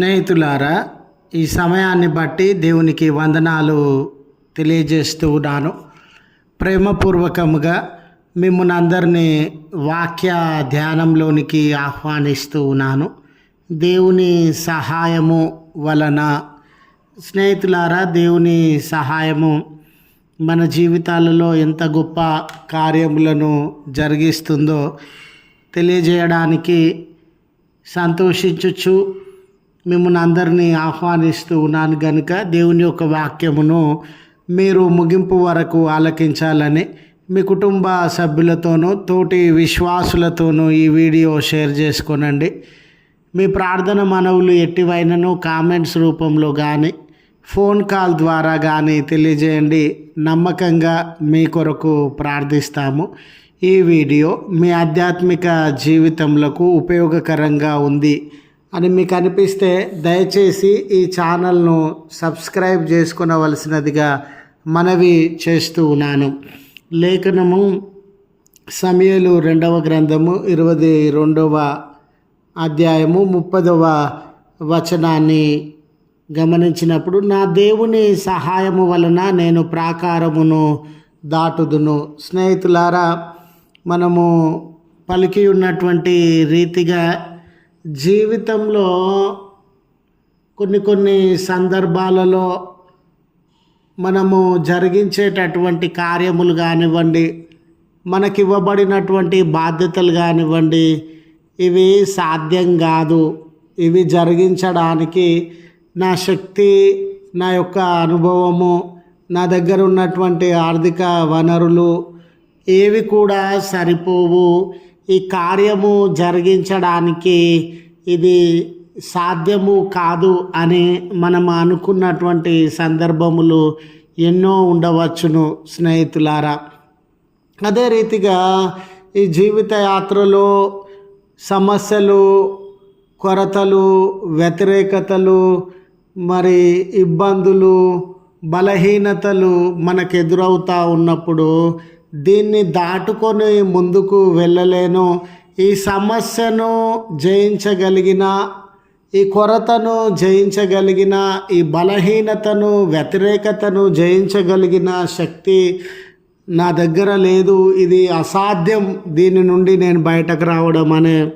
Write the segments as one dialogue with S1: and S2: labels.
S1: స్నేహితులారా ఈ సమయాన్ని బట్టి దేవునికి వందనాలు తెలియజేస్తూ ఉన్నాను. ప్రేమపూర్వకముగా మిమ్మల్ని అందరినీ వాక్య ధ్యానంలోనికి ఆహ్వానిస్తూ ఉన్నాను. దేవుని సహాయము వలన స్నేహితులారా దేవుని సహాయము మన జీవితాలలో ఎంత గొప్ప కార్యములను జరిగిస్తుందో తెలియజేయడానికి సంతోషించచ్చు మిమ్మల్ని అందరినీ ఆహ్వానిస్తూ ఉన్నాను కనుక దేవుని యొక్క వాక్యమును మీరు ముగింపు వరకు ఆలకించాలని మీ కుటుంబ సభ్యులతోనూ తోటి విశ్వాసులతోనూ ఈ వీడియో షేర్ చేసుకోనండి. మీ ప్రార్థన మనవులు ఎట్టివైనను కామెంట్స్ రూపంలో కానీ ఫోన్ కాల్ ద్వారా కానీ తెలియజేయండి. నమ్మకంగా మీ కొరకు ప్రార్థిస్తాము. ఈ వీడియో మీ ఆధ్యాత్మిక జీవితంలో ఉపయోగకరంగా ఉంది. అని మీకు అనిపిస్తే దయచేసి ఈ ఛానల్ను సబ్స్క్రైబ్ చేసుకునవలసినదిగా మనవి చేస్తూ ఉన్నాను. లేఖనము సమయలు రెండవ గ్రంథము ఇరవై రెండవ అధ్యాయము ముప్పదవ వచనాన్ని గమనించినప్పుడు నా దేవుని సహాయము వలన నేను ప్రాకారమును దాటుదును. స్నేహితులారా మనము పలికి ఉన్నటువంటి రీతిగా జీవితంలో కొన్ని కొన్ని సందర్భాలలో మనము జరిగించేటటువంటి కార్యములు కానివ్వండి మనకి ఇవ్వబడినటువంటి బాధ్యతలు కానివ్వండి ఇవి సాధ్యం కాదు. ఇవి జరిగించడానికి నా శక్తి నా యొక్క అనుభవము నా దగ్గర ఉన్నటువంటి ఆర్థిక వనరులు ఏవి కూడా సరిపోవు. ఈ కార్యము జరిగించడానికి ఇది సాధ్యము కాదు అని మనం అనుకున్నటువంటి సందర్భములు ఎన్నో ఉండవచ్చును స్నేహితులారా. అదే రీతిగా ఈ జీవిత యాత్రలో సమస్యలు కొరతలు వ్యతిరేకతలు మరి ఇబ్బందులు బలహీనతలు మనకు ఎదురవుతూ ఉన్నప్పుడు దీన్ని దాటుకొని ముందుకు వెళ్ళలేను. ఈ సమస్యను జయించగలిగిన ఈ కొరతను జయించగలిగిన ఈ బలహీనతను వ్యతిరేకతను జయించగలిగిన శక్తి నా దగ్గర లేదు. ఇది అసాధ్యం. దీని నుండి నేను బయటకు రావడం అనే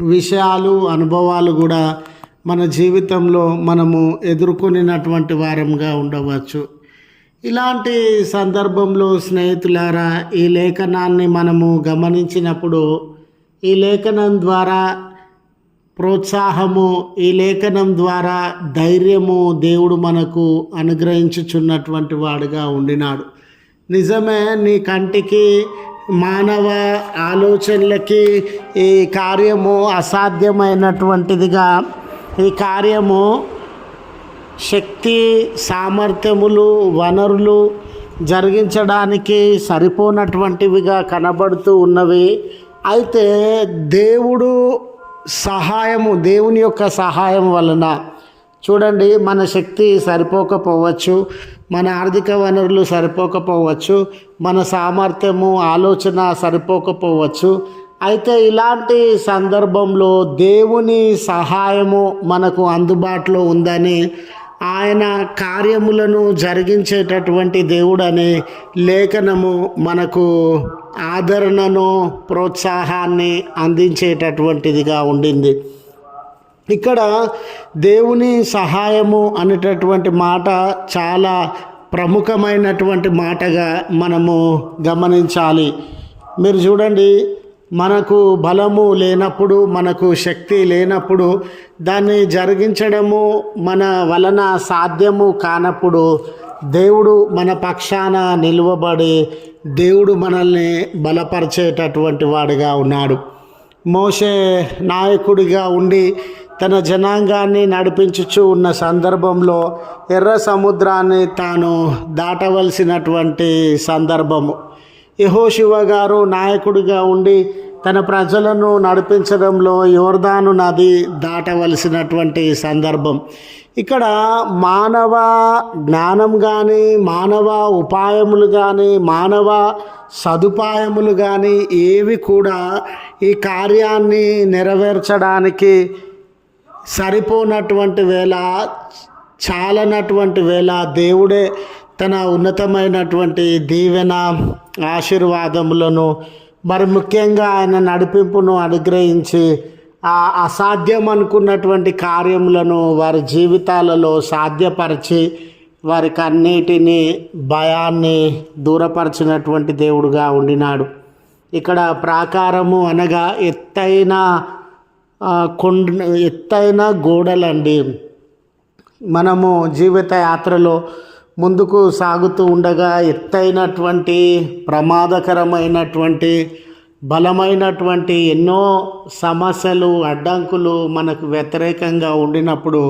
S1: విషయాలు అనుభవాలు కూడా మన జీవితంలో మనము ఎదుర్కొనినటువంటి వారంగా ఉండవచ్చు. ఇలాంటి సందర్భంలో స్నేహితులారా ఈ లేఖనాన్ని మనము గమనించినప్పుడు ఈ లేఖనం ద్వారా ప్రోత్సాహము ఈ లేఖనం ద్వారా ధైర్యము దేవుడు మనకు అనుగ్రహించుచున్నటువంటి వాడుగా ఉండినాడు. నిజమే నీ కంటికి మానవ ఆలోచనలకి ఈ కార్యము అసాధ్యమైనటువంటిదిగా ఈ కార్యము శక్తి సామర్థ్యములు వనరులు జరిగించడానికి సరిపోనటువంటివిగా కనబడుతూ ఉన్నవి. అయితే దేవుడు సహాయము దేవుని యొక్క సహాయం వలన చూడండి మన శక్తి సరిపోకపోవచ్చు మన ఆర్థిక వనరులు సరిపోకపోవచ్చు మన సామర్థ్యము ఆలోచన సరిపోకపోవచ్చు. అయితే ఇలాంటి సందర్భంలో దేవుని సహాయము మనకు అందుబాటులో ఉందని ఆయన కార్యములను జరిగించేటటువంటి దేవుడనే లేఖనము మనకు ఆదరణను ప్రోత్సాహాన్ని అందించేటటువంటిదిగా ఉండింది. ఇక్కడ దేవుని సహాయము అనేటటువంటి మాట చాలా ప్రముఖమైనటువంటి మాటగా మనము గమనించాలి. మీరు చూడండి మనకు బలము లేనప్పుడు మనకు శక్తి లేనప్పుడు దాన్ని జరిగించడము మన వలన సాధ్యము కానప్పుడు దేవుడు మన పక్షాన నిలువబడి దేవుడు మనల్ని బలపరిచేటటువంటి వాడిగా ఉన్నాడు. మోసే నాయకుడిగా ఉండి తన జనాంగాన్ని నడిపించుచు ఉన్న సందర్భంలో ఎర్ర సముద్రాన్ని తాను దాటవలసినటువంటి సందర్భము. యహోశివ గారు నాయకుడిగా ఉండి తన ప్రజలను నడిపించడంలో యోర్దాను నది దాటవలసినటువంటి సందర్భం. ఇక్కడ మానవ జ్ఞానం కానీ మానవ ఉపాయములు కానీ మానవ సదుపాయములు కానీ ఏవి కూడా ఈ కార్యాన్ని నెరవేర్చడానికి సరిపోనటువంటి వేళ చాలనటువంటి వేళ దేవుడే తన ఉన్నతమైనటువంటి దీవెన ఆశీర్వాదములను మరి ముఖ్యంగా ఆయన నడిపింపును అనుగ్రహించి ఆ అసాధ్యం అనుకున్నటువంటి కార్యములను వారి జీవితాలలో సాధ్యపరిచి వారికి అన్నిటినీ భయాన్ని దూరపరిచినటువంటి దేవుడుగా ఉండినాడు. ఇక్కడ ప్రాకారము అనగా ఎత్తైన కొండ ఎత్తైన గోడలండి. మనము జీవిత యాత్రలో ముందుకు సాగుతూ ఉండగా ఎత్తైనటువంటి ప్రమాదకరమైనటువంటి బలమైనటువంటి ఎన్నో సమస్యలు అడ్డంకులు మనకు వ్యతిరేకంగా ఉండినప్పుడు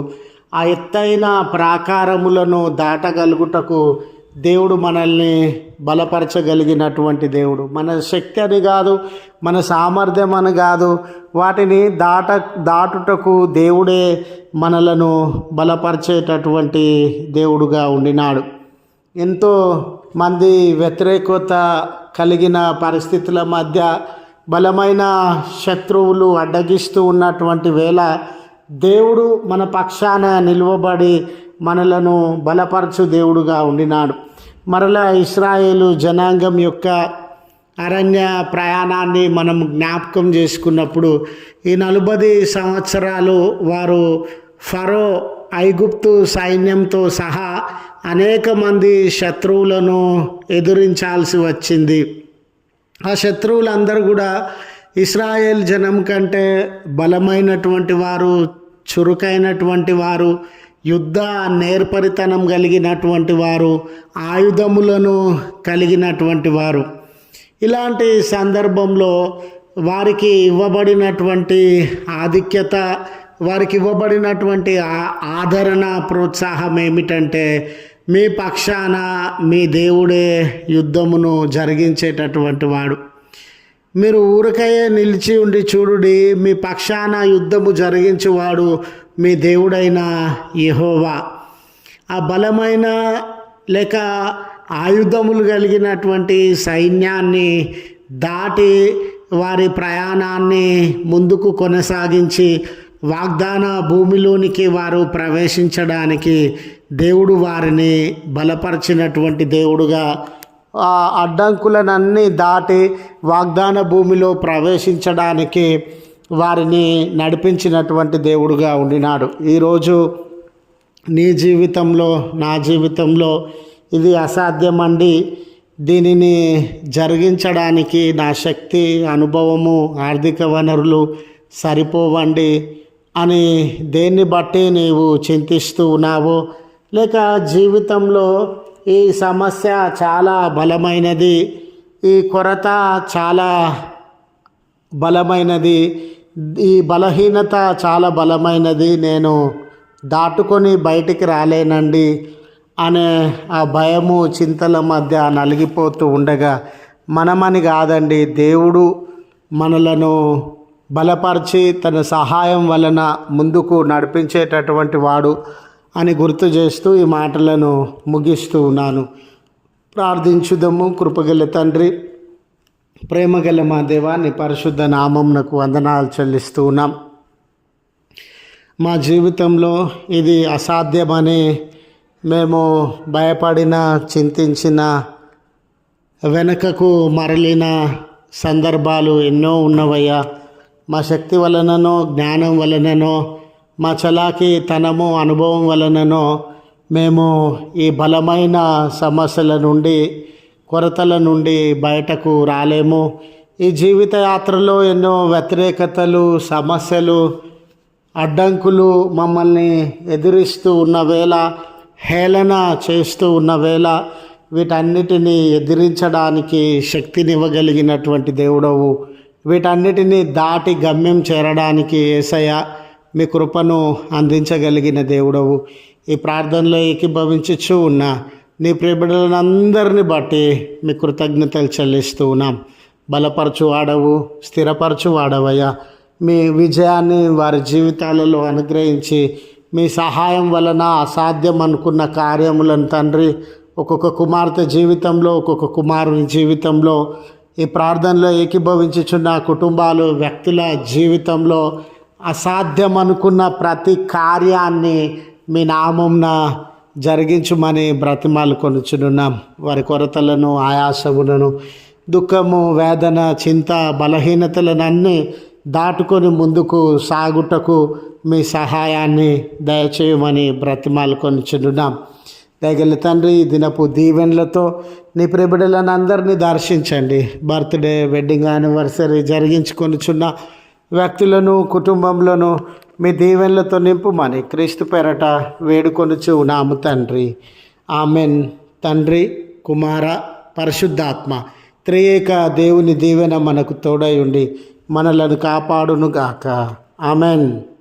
S1: ఆ ఎత్తైన ప్రాకారములను దాటగలుగుటకు దేవుడు మనల్ని బలపరచగలిగినటువంటి దేవుడు. మన శక్తి అని కాదు మన సామర్థ్యం అని కాదు వాటిని దాట దాటుటకు దేవుడే మనలను బలపరిచేటటువంటి దేవుడుగా ఉండినాడు. ఎంతో మంది వ్యతిరేకత కలిగిన పరిస్థితుల మధ్య బలమైన శత్రువులు అడ్డగిస్తూ ఉన్నటువంటి వేళ దేవుడు మన పక్షాన నిలువబడి మనలను బలపరచు దేవుడుగా ఉండినాడు. మరలా ఇస్రాయేలు జనాంగం యొక్క అరణ్య ప్రయాణాన్ని మనం జ్ఞాపకం చేసుకున్నప్పుడు ఈ నలభై సంవత్సరాలు వారు ఫరో ఐగుప్తు సైన్యంతో సహా అనేక మంది శత్రువులను ఎదురించాల్సి వచ్చింది. ఆ శత్రువులందరూ కూడా ఇస్రాయేల్ జనం కంటే బలమైనటువంటి వారు చురుకైనటువంటి వారు యుద్ధ నేర్పరితనం కలిగినటువంటి వారు ఆయుధములను కలిగినటువంటి వారు. ఇలాంటి సందర్భంలో వారికి ఇవ్వబడినటువంటి ఆధిక్యత వారికి ఇవ్వబడినటువంటి ఆదరణ ప్రోత్సాహం ఏమిటంటే మీ పక్షాన మీ దేవుడే యుద్ధమును జరిగించేటటువంటి వాడు. మీరు ఊరికయే నిలిచి ఉండి చూడుడి మీ పక్షాన యుద్ధము జరిగించేవాడు మీ దేవుడైన యెహోవా. ఆ బలమైన లేక ఆయుధములు కలిగినటువంటి సైన్యాన్ని దాటి వారి ప్రయాణాన్ని ముందుకు కొనసాగించి వాగ్దాన భూమిలోనికి వారు ప్రవేశించడానికి దేవుడు వారిని బలపరిచినటువంటి దేవుడుగా ఆ అడ్డంకులనన్నీ దాటి వాగ్దాన భూమిలో ప్రవేశించడానికి వారిని నడిపించినటువంటి దేవుడుగా ఉండినాడు. ఈరోజు నీ జీవితంలో నా జీవితంలో ఇది అసాధ్యమండి. దీనిని జరిగించడానికి నా శక్తి అనుభవము ఆర్థిక వనరులు సరిపోవండి అని దేన్ని బట్టి నీవు చింతిస్తూ ఉన్నావో లేక జీవితంలో ఈ సమస్య చాలా బలమైనది ఈ కొరత చాలా బలమైనది ఈ బలహీనత చాలా బలమైనది. నేను దాటుకొని బయటికి రాలేనండి అనే ఆ భయము చింతల మధ్య నలిగిపోతూ ఉండగా మనమని కాదండి దేవుడు మనలను బలపరిచి తన సహాయం వలన ముందుకు నడిపించేటటువంటి వాడు అని గుర్తు చేస్తూ ఈ మాటలను ముగిస్తూ ఉన్నాను. ప్రార్థించుదము కృపగల తండ్రి. ప్రేమగల మా దేవాన్ని పరిశుద్ధ నామంనకు వందనాలు చెల్లిస్తూ ఉన్నాం. మా జీవితంలో ఇది అసాధ్యమని మేము భయపడిన చింతించిన వెనుకకు మరలిన సందర్భాలు ఎన్నో ఉన్నవయ్యా. మా శక్తి వలననో జ్ఞానం వలననో మా చలాకి తనము అనుభవం వలననో మేము ఈ బలమైన సమస్యల నుండి కొరతల నుండి బయటకు రాలేము. ఈ జీవిత యాత్రలో ఎన్నో వ్యతిరేకతలు సమస్యలు అడ్డంకులు మమ్మల్ని ఎదురిస్తూ ఉన్న వేళ హేళన చేస్తూ ఉన్న వేళ వీటన్నిటినీ ఎదిరించడానికి శక్తినివ్వగలిగినటువంటి దేవుడవు. వీటన్నిటినీ దాటి గమ్యం చేరడానికి ఏసయ్య మీ కృపను అందించగలిగిన దేవుడవు. ఈ ప్రార్థనలో ఏకీభవించుచూ ఉన్న నీ ప్రియబిడ్డలను అందరిని బట్టి మీ కృతజ్ఞతలు చెల్లిస్తూ ఉన్నాం. బలపరచు వాడవు స్థిరపరచు వాడవయ్యా. మీ విజయాన్ని వారి జీవితాలలో అనుగ్రహించి మీ సహాయం వలన అసాధ్యం అనుకున్న కార్యములను తండ్రి ఒక్కొక్క కుమార్తె జీవితంలో ఒక్కొక్క కుమారుని జీవితంలో ఈ ప్రార్థనలో ఏకీభవించుచున్న కుటుంబాలు వ్యక్తుల జీవితంలో అసాధ్యం అనుకున్న ప్రతి కార్యాన్ని మీ నామంన జరిగించుమని బ్రతిమాలు కొనుచునున్నాం. వారి కొరతలను ఆయాసములను దుఃఖము వేదన చింత బలహీనతలను అన్నీ దాటుకొని ముందుకు సాగుటకు మీ సహాయాన్ని దయచేయమని బ్రతిమాలు కొనుచునున్నాం. దయగల తండ్రి దినపు దీవెనలతో నీ ప్రిబిడలను అందరినీ దర్శించండి. బర్త్డే వెడ్డింగ్ యానివర్సరీ జరిగించుకొనిచున్న వ్యక్తులను కుటుంబంలోను మీ దీవెనలతో నింపుమని క్రీస్తు పెరట వేడుకొనుచు నాము తండ్రి. ఆమెన్. తండ్రి కుమార పరిశుద్ధాత్మ త్రియేక దేవుని దీవెన మనకు తోడై ఉండి మనలను కాపాడునుగాక. ఆమెన్.